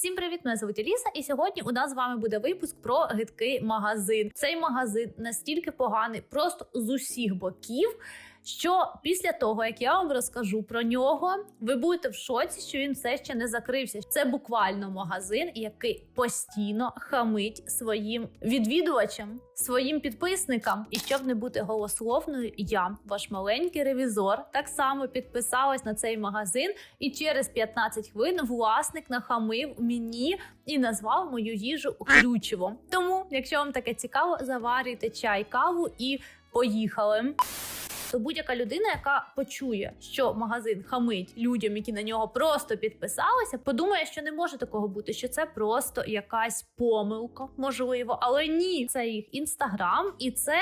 Всім привіт! Мене звуть Еліса, і сьогодні у нас з вами буде випуск про гидкий магазин. Цей магазин настільки поганий, просто з усіх боків. Що після того, як я вам розкажу про нього, ви будете в шоці, що він все ще не закрився. Це буквально магазин, який постійно хамить своїм відвідувачам, своїм підписникам. І щоб не бути голословною, я, ваш маленький ревізор, так само підписалась на цей магазин, і через 15 хвилин власник нахамив мені і назвав мою їжу хрючево. Тому, якщо вам таке цікаво, заварюйте чай, каву і поїхали. То будь-яка людина, яка почує, що магазин хамить людям, які на нього просто підписалися, подумає, що не може такого бути, що це просто якась помилка, можливо, але ні, це їх інстаграм, і це.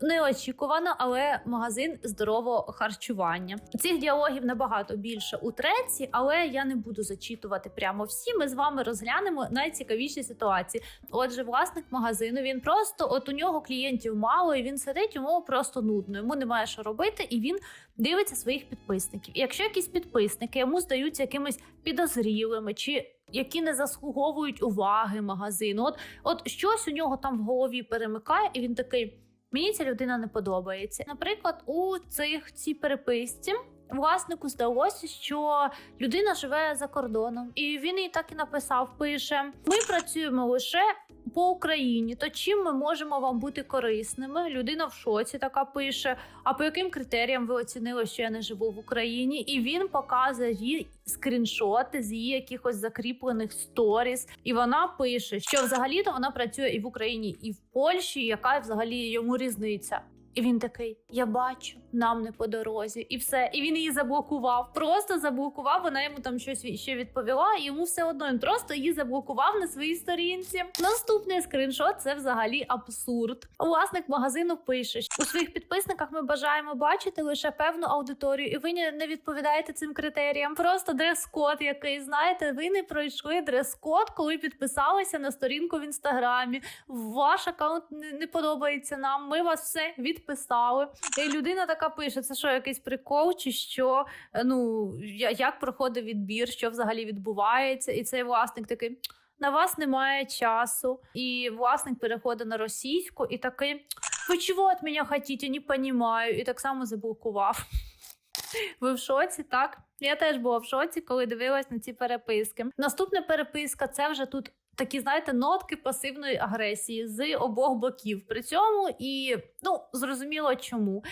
Неочікувано, але магазин здорового харчування. Цих діалогів набагато більше у треці, але я не буду зачитувати прямо всі. Ми з вами розглянемо найцікавіші ситуації. Отже, власник магазину він просто от у нього клієнтів мало, і він сидить, йому просто нудно. Йому немає що робити, і він дивиться своїх підписників. І якщо якісь підписники йому здаються якимись підозрілими чи які не заслуговують уваги магазину, от, от щось у нього там в голові перемикає, і він такий. Мені ця людина не подобається. Наприклад, у цих цій переписці власнику здалося, що людина живе за кордоном, і він їй так і написав: пише: Ми працюємо лише по Україні. То чим ми можемо вам бути корисними? Людина в шоці така пише. А по яким критеріям ви оцінили, що я не живу в Україні? І він показує їй скріншоти з її якихось закріплених сторіс. І вона пише, що взагалі-то вона працює і в Україні, і в Польщі. Яка взагалі йому різниця? І він такий: Я бачу, нам не по дорозі, і все. І він її заблокував. Просто заблокував. Вона йому там щось ще відповіла. І йому все одно він просто її заблокував на своїй сторінці. Наступний скріншот це взагалі абсурд. Власник магазину пише: у своїх підписниках ми бажаємо бачити лише певну аудиторію, і ви не відповідаєте цим критеріям. Просто дрес-код, який знаєте, ви не пройшли дрес-код, коли підписалися на сторінку в інстаграмі. Ваш аккаунт не подобається нам. Ми вас все відписали. І людина така пише: це що, якийсь прикол, чи що? Ну як проходить відбір, що взагалі відбувається, і цей власник такий. На вас немає часу, і власник переходить на російську і такий: ви чого від мене хочете, не понімаю, і так само заблокував. Ви в шоці, так? Я теж була в шоці, коли дивилась на ці переписки. Наступна переписка це вже тут такі, знаєте, нотки пасивної агресії з обох боків. При цьому і ну зрозуміло чому.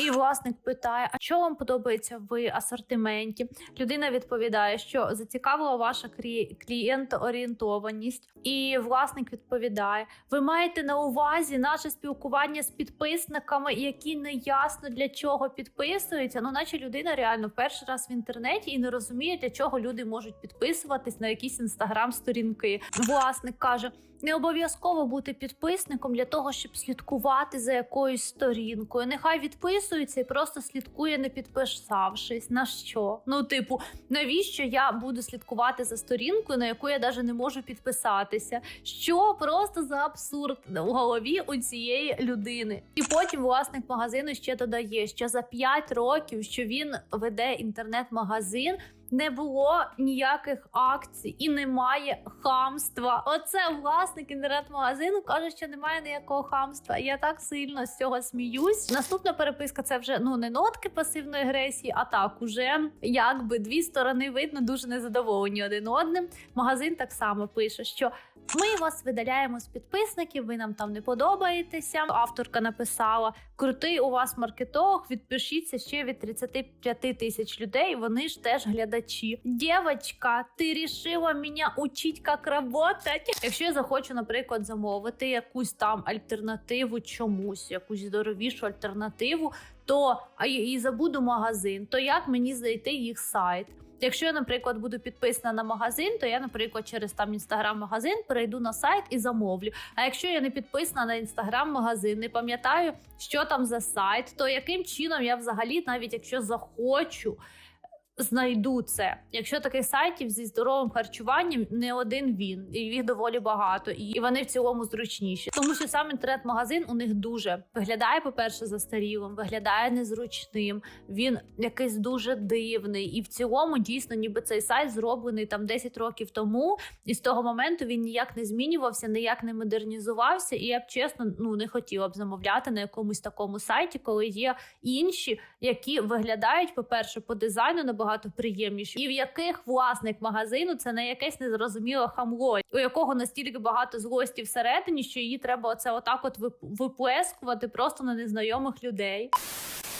І власник питає: а що вам подобається в асортименті? Людина відповідає, що зацікавила ваша клієнтоорієнтованість. І власник відповідає: ви маєте на увазі наше спілкування з підписниками, які не ясно для чого підписуються. Ну, наче людина реально перший раз в інтернеті і не розуміє, для чого люди можуть підписуватись на якісь інстаграм-сторінки. Власник каже. Не обов'язково бути підписником для того, щоб слідкувати за якоюсь сторінкою. Нехай відписується і просто слідкує, не підписавшись. На що? Ну, типу, навіщо я буду слідкувати за сторінкою, на яку я навіть не можу підписатися? Що просто за абсурд у голові у цієї людини? І потім власник магазину ще додає, що за 5 років, що він веде інтернет-магазин не було ніяких акцій і немає хамства. Оце власник інтернет-магазину каже, що немає ніякого хамства. Я так сильно з цього сміюсь. Наступна переписка це вже ну не нотки пасивної агресії, а так уже якби дві сторони видно дуже незадоволені один одним. Магазин так само пише, що ми вас видаляємо з підписників, ви нам там не подобаєтеся. Авторка написала: крутий у вас маркетолог, відпишіться ще від 35 тисяч людей. Вони ж теж глядачі. Дівочка, ти рішила мене учити, як працювати? Якщо я захочу, наприклад, замовити якусь там альтернативу чомусь, якусь здоровішу альтернативу, то а і забуду магазин, то як мені знайти їх сайт? Якщо я, наприклад, буду підписана на магазин, то я, наприклад, через там інстаграм-магазин перейду на сайт і замовлю. А якщо я не підписана на інстаграм-магазин, не пам'ятаю, що там за сайт, то яким чином я взагалі, навіть якщо захочу знайду це. Якщо таких сайтів зі здоровим харчуванням не один він, і їх доволі багато, і вони в цілому зручніші. Тому що сам інтернет-магазин у них дуже виглядає, по-перше, застарілим, виглядає незручним. Він якийсь дуже дивний, і в цілому дійсно, ніби цей сайт зроблений там 10 років тому, і з того моменту він ніяк не змінювався, ніяк не модернізувався. І я б чесно ну не хотіла б замовляти на якомусь такому сайті, коли є інші, які виглядають, по-перше, по дизайну набагато приємніші, і в яких власник магазину це не якесь незрозуміле хамло, у якого настільки багато злості всередині, що її треба оце отак от вип- виплескувати просто на незнайомих людей.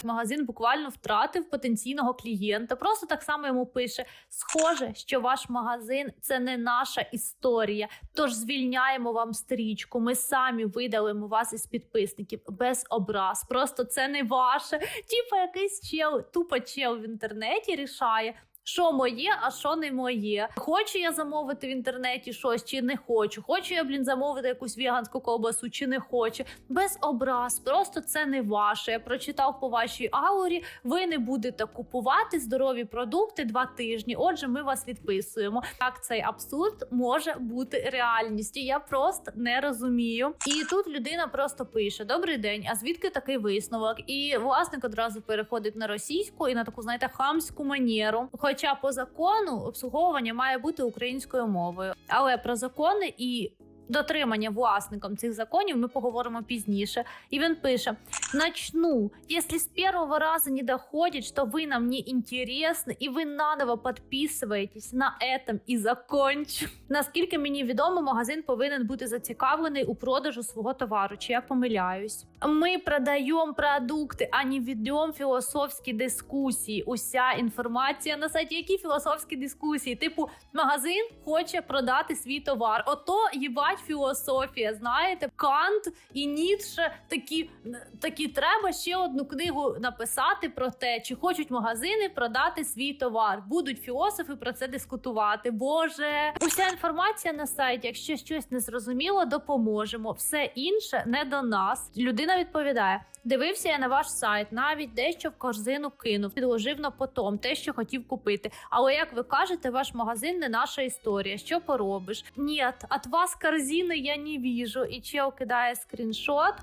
Магазин буквально втратив потенційного клієнта. Просто так само йому пише: схоже, що ваш магазин це не наша історія. Тож звільняємо вам стрічку. Ми самі видалимо вас із підписників без образ. Просто це не ваше. Типа якийсь чел, тупо чел в інтернеті рішає. Що моє, а що не моє. Хочу я замовити в інтернеті щось чи не хочу. Хочу я, блін, замовити якусь веганську ковбасу чи не хочу. Без образ, просто це не ваше. Я прочитав по вашій аурі. Ви не будете купувати здорові продукти два тижні. Отже, ми вас відписуємо. Як цей абсурд може бути реальністю? Я просто не розумію. І тут людина просто пише: Добрий день, а звідки такий висновок? І власник одразу переходить на російську і на таку, знаєте, хамську манеру. Хоча по закону обслуговування має бути українською мовою, але про закони і дотримання власником цих законів ми поговоримо пізніше. І він пише: начну, якщо з першого разу не доходить, що ви нам не інтересні, і ви наново підписуєтесь на этом і закончу. Наскільки мені відомо, магазин повинен бути зацікавлений у продажу свого товару. Чи я помиляюсь? Ми продаємо продукти, а не ведемо філософські дискусії. Уся інформація на сайті. Які філософські дискусії? Типу, магазин хоче продати свій товар. Ото їбать філософія. Знаєте, Кант і Ніцше такі, такі треба ще одну книгу написати про те, чи хочуть магазини продати свій товар. Будуть філософи про це дискутувати. Боже, уся інформація на сайті. Якщо щось не зрозуміло, допоможемо. Все інше не до нас. Людина відповідає: дивився я на ваш сайт, навіть дещо в корзину кинув, підложив на потом те, що хотів купити. Але як ви кажете, ваш магазин не наша історія. Що поробиш? Ні, от вас корзини я не віжу. І чел кидає скріншот.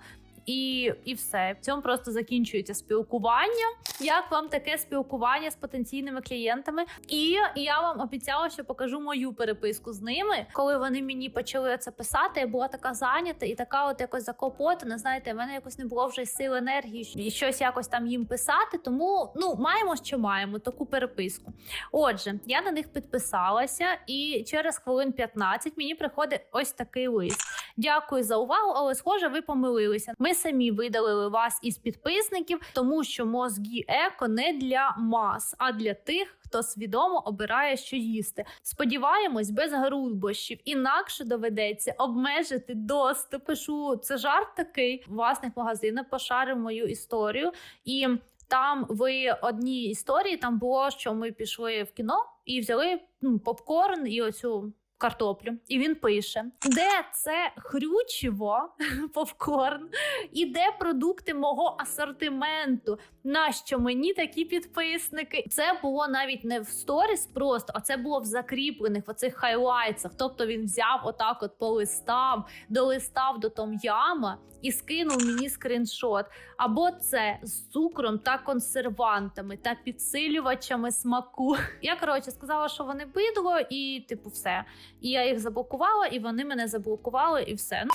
І, і все. В цьому просто закінчується спілкування. Як вам таке спілкування з потенційними клієнтами? І я вам обіцяла, що покажу мою переписку з ними. Коли вони мені почали це писати, я була така зайнята і така, от якось закопотана. Знаєте, в мене якось не було вже сил енергії і щось якось там їм писати. Тому ну маємо, що маємо таку переписку. Отже, я на них підписалася, і через хвилин 15 мені приходить ось такий лист. Дякую за увагу, але схоже, ви помилилися. Ми самі видалили вас із підписників, тому що мозгі еко не для мас, а для тих. Хто свідомо обирає, що їсти. Сподіваємось, без грубощів. Інакше доведеться обмежити доступ. Пишу це жарт такий. Власник магазину пошарив мою історію, і там в одній історії там було, що ми пішли в кіно і взяли ну, попкорн і оцю картоплю. І він пише: де це хрючево попкорн, і де продукти мого асортименту. Нащо мені такі підписники? Це було навіть не в сторіс просто, а це було в закріплених в оцих хайлайтсах. Тобто він взяв отак, от полистав, долистав до том яма і скинув мені скріншот. Або це з цукром та консервантами та підсилювачами смаку. Я коротше сказала, що вони бидло, і типу, все. І я їх заблокувала, і вони мене заблокували, і все. Ну,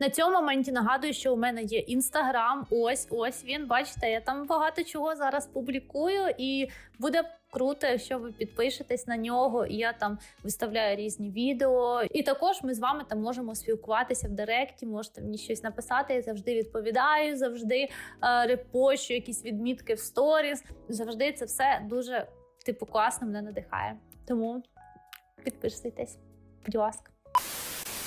на цьому моменті нагадую, що у мене є інстаграм. Ось ось він. Бачите, я там багато чого зараз публікую, і буде круто, якщо ви підпишетесь на нього. І я там виставляю різні відео. І також ми з вами там можемо спілкуватися в директі. Можете мені щось написати. Я завжди відповідаю, завжди е, репощу якісь відмітки в сторіс. Завжди це все дуже типу класно мене надихає. Тому підписуйтесь, будь ласка.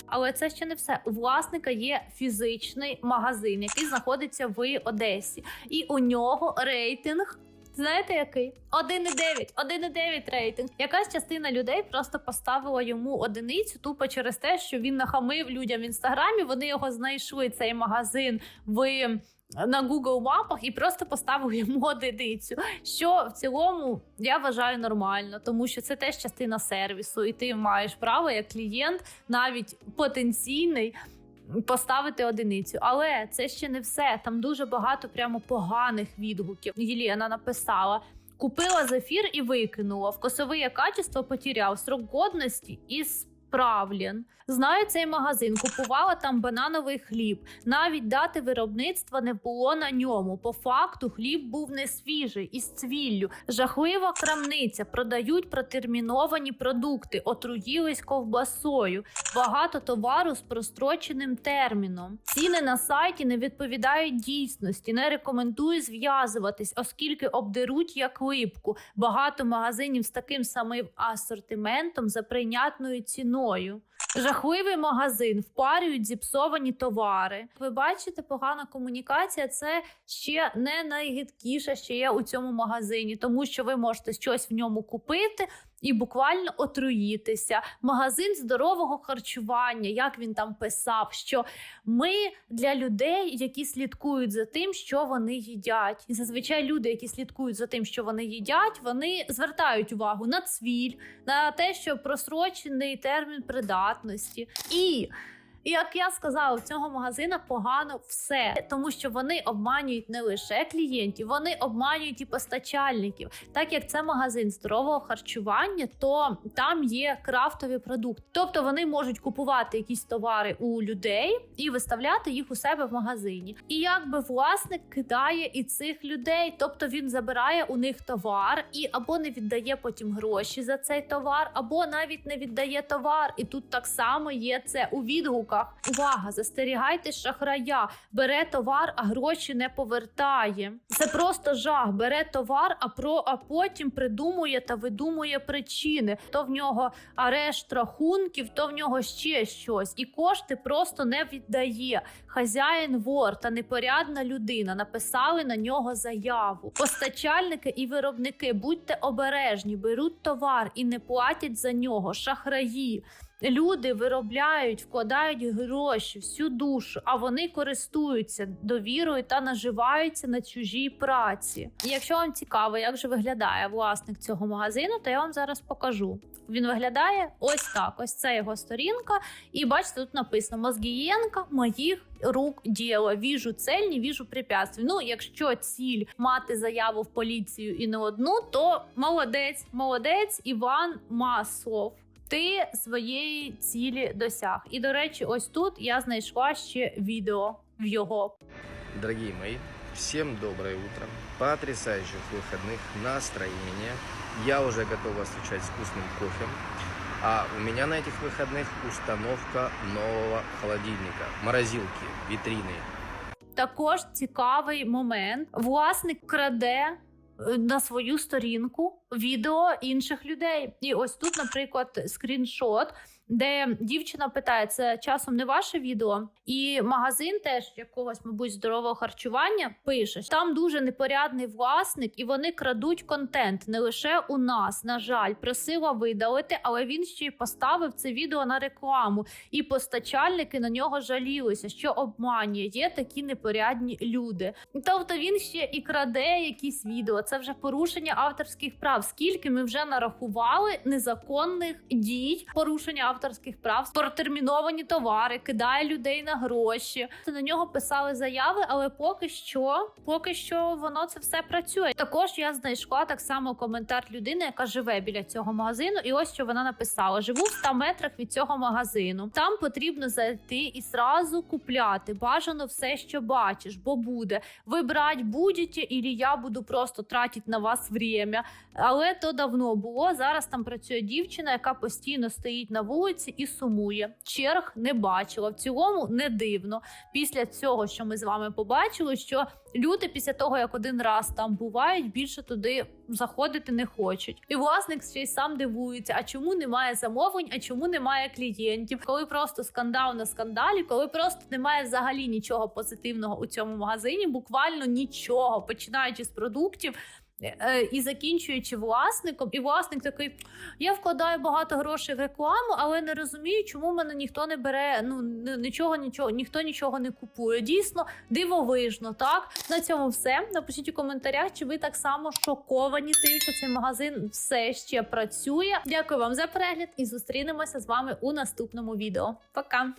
Але це ще не все. У власника є фізичний магазин, який знаходиться в Одесі, і у нього рейтинг. Знаєте який? 1,9, 1,9 рейтинг. Якась частина людей просто поставила йому одиницю тупо через те, що він нахамив людям в інстаграмі. Вони його знайшли цей магазин в на Google мапах і просто поставив йому одиницю. Що в цілому я вважаю нормально, тому що це теж частина сервісу, і ти маєш право як клієнт, навіть потенційний. Поставити одиницю, але це ще не все. Там дуже багато прямо поганих відгуків. Єлена написала: купила зефір і викинула. Вкусове качество потеряв срок годності і справлен. Знаю цей магазин, купувала там банановий хліб. Навіть дати виробництва не було на ньому. По факту хліб був не свіжий із цвіллю. Жахлива крамниця. Продають протерміновані продукти, отруїлись ковбасою. Багато товару з простроченим терміном. Ціни на сайті не відповідають дійсності. Не рекомендую зв'язуватись, оскільки обдеруть як липку. Багато магазинів з таким самим асортиментом за прийнятною ціною. Жахливий магазин, впарюють зіпсовані товари. Ви бачите, погана комунікація це ще не найгидкіше, що є у цьому магазині, тому що ви можете щось в ньому купити. І буквально отруїтися. Магазин здорового харчування, як він там писав, що ми для людей, які слідкують за тим, що вони їдять. І зазвичай люди, які слідкують за тим, що вони їдять, вони звертають увагу на цвіль, на те, що просрочений термін придатності. І як я сказала, в цього магазина погано все, тому що вони обманюють не лише клієнтів, вони обманюють і постачальників. Так як це магазин здорового харчування, то там є крафтові продукти. Тобто вони можуть купувати якісь товари у людей і виставляти їх у себе в магазині. І якби власник кидає і цих людей, тобто він забирає у них товар і або не віддає потім гроші за цей товар, або навіть не віддає товар. І тут так само є це у відгуках. Увага, застерігайте шахрая, бере товар, а гроші не повертає. Це просто жах. Бере товар, а про а потім придумує та видумує причини. То в нього арешт рахунків, то в нього ще щось, і кошти просто не віддає. Хазяїн вор та непорядна людина написали на нього заяву. Постачальники і виробники, будьте обережні, беруть товар і не платять за нього. Шахраї. Люди виробляють, вкладають гроші, всю душу, а вони користуються довірою та наживаються на чужій праці. І якщо вам цікаво, як же виглядає власник цього магазину, то я вам зараз покажу. Він виглядає ось так: ось це його сторінка. І бачите, тут написано Мозгієнка моїх рук діло. Віжу цель, не віжу препятствий. Ну, якщо ціль мати заяву в поліцію і не одну, то молодець, молодець Іван Маслов Ти своєї цілі досяг. І до речі, ось тут я знайшла ще відео в його. Дорогие мои, всем доброе утро. Потрясающих выходных, настроения. Я уже готов вас встречать с вкусным кофе. А у меня на этих выходных установка нового холодильника. Морозилки, витрины. Також цікавий момент. Власник краде е, на свою сторінку відео інших людей. І ось тут, наприклад, скріншот. Де дівчина питає, це часом не ваше відео, і магазин теж якогось, мабуть, здорового харчування пише там дуже непорядний власник, і вони крадуть контент не лише у нас. На жаль, просила видалити, але він ще й поставив це відео на рекламу, і постачальники на нього жалілися, що обманює. Є такі непорядні люди. Тобто він ще і краде якісь відео. Це вже порушення авторських прав. Скільки ми вже нарахували незаконних дій, порушення авторських прав, протерміновані товари, кидає людей на гроші. На нього писали заяви, але поки що, поки що воно це все працює. Також я знайшла так само коментар людини, яка живе біля цього магазину, і ось що вона написала: живу в 100 метрах від цього магазину. Там потрібно зайти і зразу купляти. Бажано все, що бачиш, бо буде. Ви брать будете, і я буду просто тратити на вас время. Але то давно було. Зараз там працює дівчина, яка постійно стоїть на вулиці і сумує. Черг не бачила. В цілому не дивно. Після цього, що ми з вами побачили, що люди після того, як один раз там бувають, більше туди заходити не хочуть. І власник ще й сам дивується: а чому немає замовлень, а чому немає клієнтів? Коли просто скандал на скандалі, коли просто немає взагалі нічого позитивного у цьому магазині, буквально нічого, починаючи з продуктів. Е, і закінчуючи власником, і власник такий: я вкладаю багато грошей в рекламу, але не розумію, чому мене ніхто не бере. Ну нічого, нічого, ніхто нічого не купує. Дійсно дивовижно. Так на цьому все. Напишіть у коментарях, чи ви так само шоковані тим, що цей магазин все ще працює. Дякую вам за перегляд і зустрінемося з вами у наступному відео. Пока!